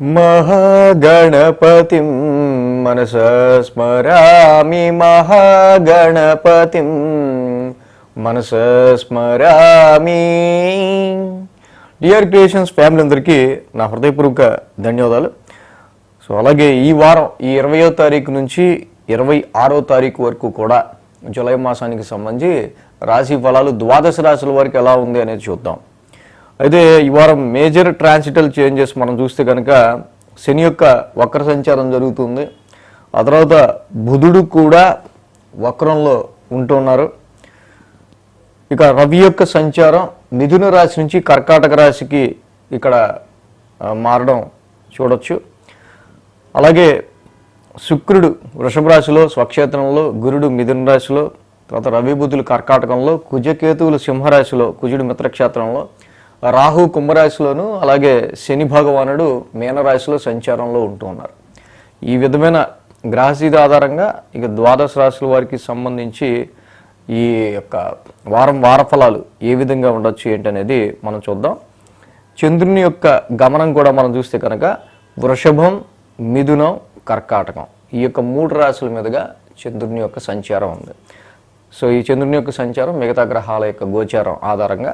మహాగణపతి మనస స్మరామి మహాగణపతిం మనస స్మరామి. డియర్ క్రియేషన్స్ ఫ్యామిలీ అందరికీ నా హృదయపూర్వక ధన్యవాదాలు. సో అలాగే ఈ వారం ఈ ఇరవయో తారీఖు నుంచి ఇరవై ఆరో తారీఖు వరకు కూడా జూలై మాసానికి సంబంధించి రాశి ఫలాలు ద్వాదశ రాశుల వరకు ఎలా ఉంది అనేది చూద్దాం. అయితే ఈ వారం మేజర్ ట్రాన్సిటల్ చేంజెస్ మనం చూస్తే కనుక శని యొక్క వక్ర సంచారం జరుగుతుంది. ఆ తర్వాత బుధుడు కూడా వక్రంలో ఉంటున్నారు. ఇక రవి యొక్క సంచారం మిథున రాశి నుంచి కర్కాటక రాశికి ఇక్కడ మారడం చూడొచ్చు. అలాగే శుక్రుడు వృషభ రాశిలో స్వక్షేత్రంలో గురుడు మిథున రాశిలో తర్వాత రవి బుధులు కర్కాటకంలో కుజకేతువులు సింహరాశిలో కుజుడు మిత్రక్షేత్రంలో రాహు కుంభరాశిలోను అలాగే శని భగవానుడు మీనరాశిలో సంచారంలో ఉంటూ ఉన్నారు. ఈ విధమైన గ్రహస్థితి ఆధారంగా ఇక ద్వాదశ రాశుల వారికి సంబంధించి ఈ యొక్క వారం వార ఫలాలు ఏ విధంగా ఉండొచ్చు ఏంటనేది మనం చూద్దాం. చంద్రుని యొక్క గమనం కూడా మనం చూస్తే కనుక వృషభం మిథునం కర్కాటకం ఈ యొక్క మూడు రాశుల మీదుగా చంద్రుని యొక్క సంచారం ఉంది. సో ఈ చంద్రుని యొక్క సంచారం మిగతా గ్రహాల యొక్క గోచారం ఆధారంగా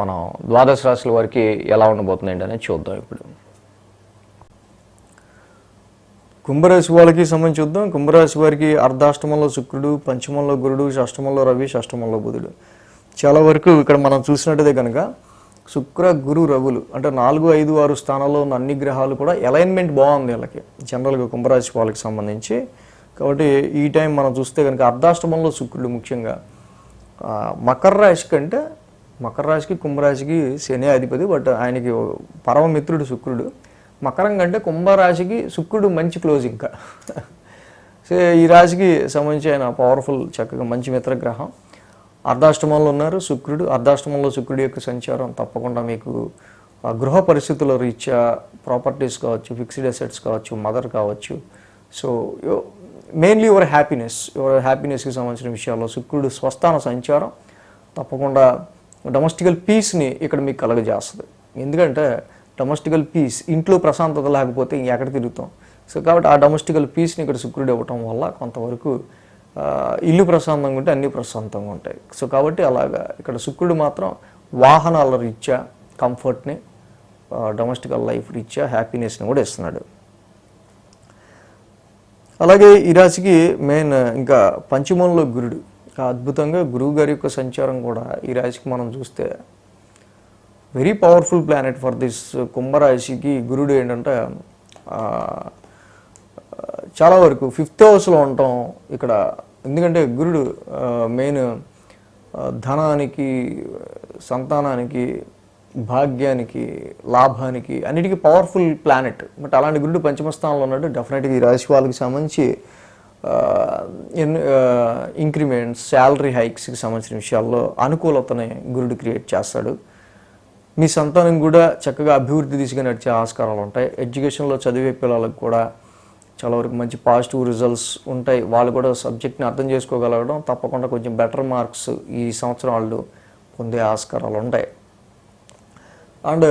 మనం ద్వాదశ రాశుల వారికి ఎలా ఉండబోతుందండి అనేది చూద్దాం ఇప్పుడు. కుంభరాశి వాళ్ళకి సంబంధించి చూద్దాం. కుంభరాశి వారికి అర్ధాష్టమంలో శుక్రుడు పంచమంలో గురుడు షష్టమంలో రవి షష్టమంలో బుధుడు. చాలా వరకు ఇక్కడ మనం చూసినట్టుదే కనుక శుక్ర గురు రవులు అంటే నాలుగు ఐదు ఆరు స్థానాల్లో ఉన్న అన్ని గ్రహాలు కూడా అలైన్మెంట్ బాగుంది వీళ్ళకి. జనరల్గా కుంభరాశి వాళ్ళకి సంబంధించి. కాబట్టి ఈ టైం మనం చూస్తే కనుక అర్ధాష్టమంలో శుక్రుడు ముఖ్యంగా. మకర రాశి కంటే మకర రాశికి కుంభరాశికి శని అధిపతి బట్ ఆయనకి పరమమిత్రుడు శుక్రుడు. మకరం కంటే కుంభరాశికి శుక్రుడు మంచి క్లోజ్ ఇంకా. సో ఈ రాశికి సంబంధించి ఆయన పవర్ఫుల్ చక్కగా మంచి మిత్రగ్రహం. అర్ధాష్టమంలో ఉన్నారు శుక్రుడు. అర్ధాష్టమంలో శుక్రుడి యొక్క సంచారం తప్పకుండా మీకు ఆ, గృహ పరిస్థితుల రీత్యా ప్రాపర్టీస్ కావచ్చు ఫిక్స్డ్ అసెట్స్ కావచ్చు మదర్ కావచ్చు. So mainly your happiness. Your హ్యాపీనెస్కి సంబంధించిన విషయాల్లో శుక్రుడు స్వస్థాన సంచారం. తప్పకుండా డొమెస్టికల్ పీస్ని ఇక్కడ మీకు కలగజేస్తుంది. ఎందుకంటే డొమెస్టికల్ పీస్ ఇంట్లో ప్రశాంతత లేకపోతే ఎక్కడ తిరుగుతాం? సో కాబట్టి ఆ డొమెస్టికల్ పీస్ని ఇక్కడ శుక్రుడు ఇవ్వటం వల్ల కొంతవరకు ఇల్లు ప్రశాంతంగా ఉంటే అన్ని ప్రశాంతంగా ఉంటాయి. సో కాబట్టి అలాగా ఇక్కడ శుక్రుడు మాత్రం వాహనాల రీత్యా కంఫర్ట్ని డొమెస్టికల్ లైఫ్ రీత్యా హ్యాపీనెస్ని కూడా ఇస్తున్నాడు. అలాగే ఈ రాశికి మెయిన్ ఇంకా పంచమంలో గురుడు. అద్భుతంగా గురువు గారి యొక్క సంచారం కూడా ఈ రాశికి మనం చూస్తే very powerful planet for this కుంభరాశికి గురుడు ఏంటంటే చాలా వరకు ఫిఫ్త్ హౌస్లో ఉండటం ఇక్కడ ఎందుకంటే గురుడు మెయిన్ ధనానికి సంతానానికి భాగ్యానికి లాభానికి అన్నిటికీ పవర్ఫుల్ ప్లానెట్ బట్ అలాంటి గురుడు పంచమ స్థానంలో ఉన్నాడు. డెఫినెట్గా ఈ రాశి వాళ్ళకి సంబంధించి ఇంక్రిమెంట్స్ శాలరీ హైక్స్కి సంబంధించిన విషయాల్లో అనుకూలతని గురుడు క్రియేట్ చేస్తాడు. మీ సంతానం కూడా చక్కగా అభివృద్ధి దిశగా నడిచే ఆస్కారాలు ఉంటాయి. ఎడ్యుకేషన్లో చదివే పిల్లలకు కూడా చాలా వరకు మంచి పాజిటివ్ రిజల్ట్స్ ఉంటాయి. వాళ్ళు కూడా సబ్జెక్ట్ని అర్థం చేసుకోగలగడం తప్పకుండా కొంచెం బెటర్ మార్క్స్ ఈ సంవత్సరం వాళ్ళు పొందే ఆస్కారాలు ఉంటాయి. అండ్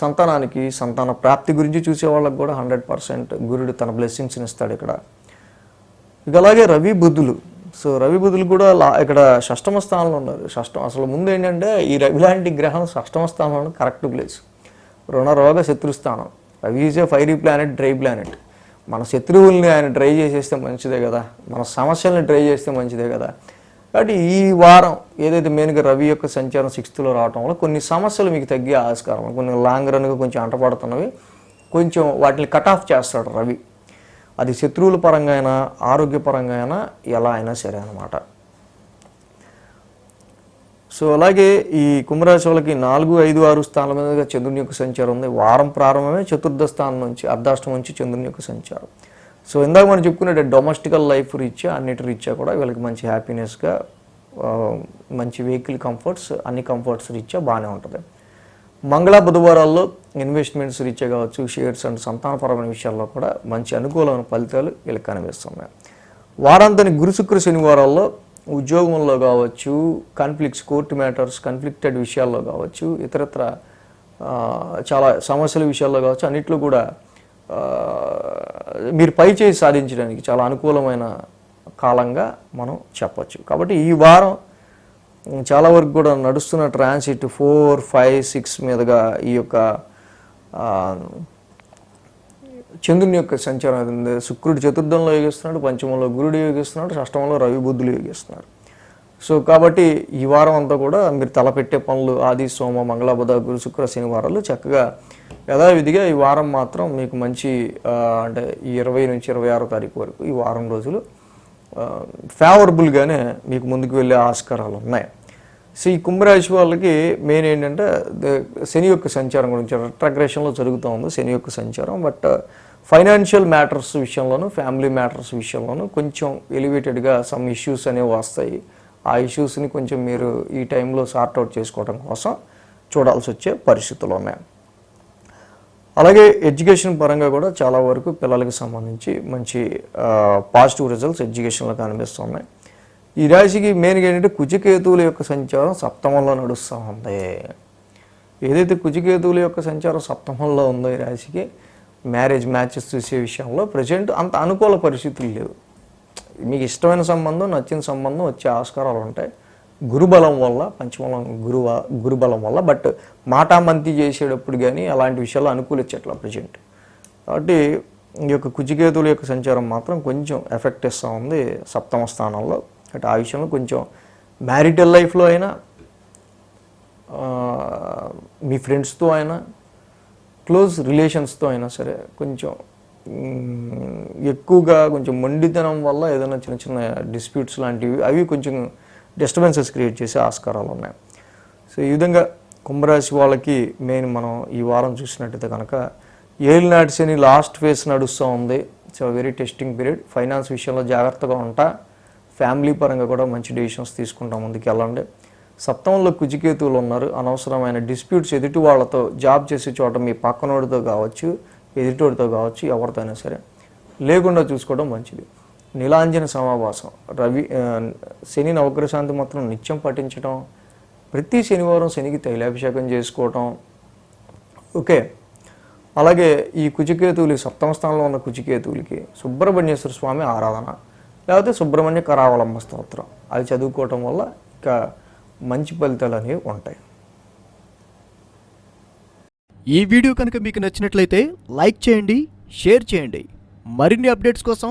సంతానానికి సంతాన ప్రాప్తి గురించి చూసే వాళ్ళకి కూడా హండ్రెడ్ పర్సెంట్ గురుడు తన బ్లెస్సింగ్స్ని ఇస్తాడు ఇక్కడ. ఇక అలాగే రవి బుద్ధులు సో రవి బుద్ధులు కూడా లా ఇక్కడ షష్టమ స్థానంలో ఉన్నారు. షష్టం అసలు ముందు ఏంటంటే ఈ రవి లాంటి గ్రహం షష్టమ స్థానంలో కరెక్ట్ ప్లేస్ రుణ రోగ శత్రుస్థానం Ravi is a fiery planet dry planet మన శత్రువుల్ని ఆయన డ్రై చేసేస్తే మంచిదే కదా. మన సమస్యల్ని డ్రై చేస్తే మంచిదే కదా. కాబట్టి ఈ వారం ఏదైతే మెయిన్గా రవి యొక్క సంచారం సిక్స్త్లో రావటం వల్ల కొన్ని సమస్యలు మీకు తగ్గే ఆస్కారం. కొన్ని లాంగ్ రన్గా కొంచెం అంటపడుతున్నవి. కొంచెం వాటిని కట్ ఆఫ్ చేస్తాడు రవి. అది శత్రువుల పరంగా అయినా ఆరోగ్యపరంగా అయినా ఎలా అయినా సరే అనమాట సో అలాగే ఈ కుంభరాశి వాళ్ళకి నాలుగు ఐదు ఆరు స్థానాల మీదుగా చంద్రుని యొక్క సంచారం ఉంది. వారం ప్రారంభమే చతుర్థ స్థానం నుంచి అర్ధాష్టం నుంచి చంద్రుని యొక్క సంచారం. సో ఇందాక మనం చెప్పుకునే డొమెస్టికల్ లైఫ్ రీత్యా అన్నిటి రీత్యా కూడా వీళ్ళకి మంచి హ్యాపీనెస్గా మంచి వెహికల్ కంఫర్ట్స్ అన్ని కంఫర్ట్స్ రీత్యా బాగానే ఉంటుంది. మంగళ బుధవారాల్లో ఇన్వెస్ట్మెంట్స్ రీత్యా కావచ్చు షేర్స్ అండ్ సంతానపరమైన విషయాల్లో కూడా మంచి అనుకూలమైన ఫలితాలు వీళ్ళకి కనిపిస్తున్నాయి. వారాంతని గురుశుక్ర శనివారాల్లో ఉద్యోగంలో కావచ్చు కాన్ఫ్లిక్ట్స్ కోర్టు మ్యాటర్స్ కన్ఫ్లిక్టెడ్ విషయాల్లో కావచ్చు ఇతరత్ర చాలా సమస్యల విషయాల్లో కావచ్చు అన్నిట్లో కూడా మీరు పై చేసి సాధించడానికి చాలా అనుకూలమైన కాలంగా మనం చెప్పచ్చు. కాబట్టి ఈ వారం చాలా వరకు కూడా నడుస్తున్న ట్రాన్సిట్ ఫోర్ ఫైవ్ సిక్స్ మీదుగా ఈ యొక్క చంద్రుని యొక్క సంచారం శుక్రుడు చతుర్థంలో యోగిస్తున్నాడు పంచమంలో గురుడు యోగిస్తున్నాడు షష్టమంలో రవి బుద్ధులు యోగిస్తున్నారు. సో కాబట్టి ఈ వారం అంతా కూడా మీరు తలపెట్టే పనులు ఆది సోమ మంగళ బుధ గురు శుక్ర శనివారాలు చక్కగా యథావిధిగా ఈ వారం మాత్రం మీకు మంచి అంటే ఈ ఇరవై నుంచి ఇరవై ఆరో తారీఖు వరకు ఈ వారం రోజులు ఫేవరబుల్గానే మీకు ముందుకు వెళ్ళే ఆస్కారాలు ఉన్నాయి. సో ఈ కుంభరాశి వాళ్ళకి మెయిన్ ఏంటంటే ద- శని యొక్క సంచారం గురించి రెట్రగ్రేషన్లో జరుగుతూ ఉంది శని యొక్క సంచారం. బట్ ఫైనాన్షియల్ మ్యాటర్స్ విషయంలోనూ ఫ్యామిలీ మ్యాటర్స్ విషయంలోనూ కొంచెం ఎలివేటెడ్గా సమ్ ఇష్యూస్ అనేవి వస్తాయి. ఆ ఇష్యూస్ని కొంచెం మీరు ఈ టైంలో సార్ట్అవుట్ చేసుకోవడం కోసం చూడాల్సి వచ్చే పరిస్థితులు ఉన్నాయి. అలాగే ఎడ్యుకేషన్ పరంగా కూడా చాలా వరకు పిల్లలకి సంబంధించి మంచి పాజిటివ్ రిజల్ట్స్ ఎడ్యుకేషన్లో కనిపిస్తున్నాయి ఈ రాశికి మెయిన్గా ఏంటంటే కుచికేతువుల యొక్క సంచారం సప్తమంలో నడుస్తూ ఉంది. ఏదైతే కుచికేతువుల యొక్క సంచారం సప్తమంలో ఉందో ఈ రాశికి మ్యారేజ్ మ్యాచెస్ చూసే విషయంలో ప్రజెంట్ అంత అనుకూల పరిస్థితులు లేవు. మీకు ఇష్టమైన సంబంధం నచ్చిన సంబంధం వచ్చే ఆస్కారాలు ఉంటాయి. గురుబలం వల్ల పంచమలం గురువ గురుబలం వల్ల బట్ మాటామంతి చేసేటప్పుడు కానీ అలాంటి విషయాలు అనుకూలించట్ల ప్రజెంట్. కాబట్టి ఈ యొక్క కుచికేతుల యొక్క సంచారం మాత్రం కొంచెం ఎఫెక్ట్ ఇస్తూ ఉంది సప్తమ స్థానంలో. అంటే ఆ విషయంలో కొంచెం మ్యారిటల్ లైఫ్లో అయినా మీ ఫ్రెండ్స్తో అయినా క్లోజ్ రిలేషన్స్తో అయినా సరే కొంచెం ఎక్కువగా కొంచెం మొండితనం వల్ల ఏదైనా చిన్న చిన్న డిస్ప్యూట్స్ లాంటివి అవి కొంచెం డిస్టర్బెన్సెస్ క్రియేట్ చేసే ఆస్కారాలు ఉన్నాయి. సో ఈ విధంగా కుంభరాశి వాళ్ళకి మెయిన్ మనం ఈ వారం చూసినట్టయితే కనుక ఏలినాటి శని లాస్ట్ ఫేస్ నడుస్తూ ఉంది. So very testing period. Finance విషయంలో జాగ్రత్తగా ఉంటా. ఫ్యామిలీ పరంగా కూడా మంచి డెసిషన్స్ తీసుకుంటాం ముందుకు వెళ్ళండి సప్తంలో కుజికేతువులు ఉన్నారు. అనవసరమైన డిస్ప్యూట్స్ ఎదుటి వాళ్ళతో జాబ్ చేసే చోట మీ పక్కనోడితో కావచ్చు ఎదుటోడితో కావచ్చు ఎవరితో అయినా సరే. లేకుండా చూసుకోవడం మంచిది. నీలాంజన సమావాసం. రవి శని నవగ్రశాంతి మాత్రం నిత్యం పఠించడం ప్రతి శనివారం శనికి తైలాభిషేకం చేసుకోవటం. ఓకే. అలాగే ఈ కుచికేతువులు సప్తమ స్థానంలో ఉన్న కుచికేతువులకి సుబ్రహ్మణ్యేశ్వర స్వామి ఆరాధన లేకపోతే సుబ్రహ్మణ్య కరావలంబ స్తోత్రం. అది చదువుకోవటం వల్ల ఇక మంచి ఫలితాలు అనేవి ఉంటాయి. ఈ వీడియో కనుక మీకు నచ్చినట్లయితే లైక్ చేయండి షేర్ చేయండి. మరిన్ని అప్డేట్స్ కోసం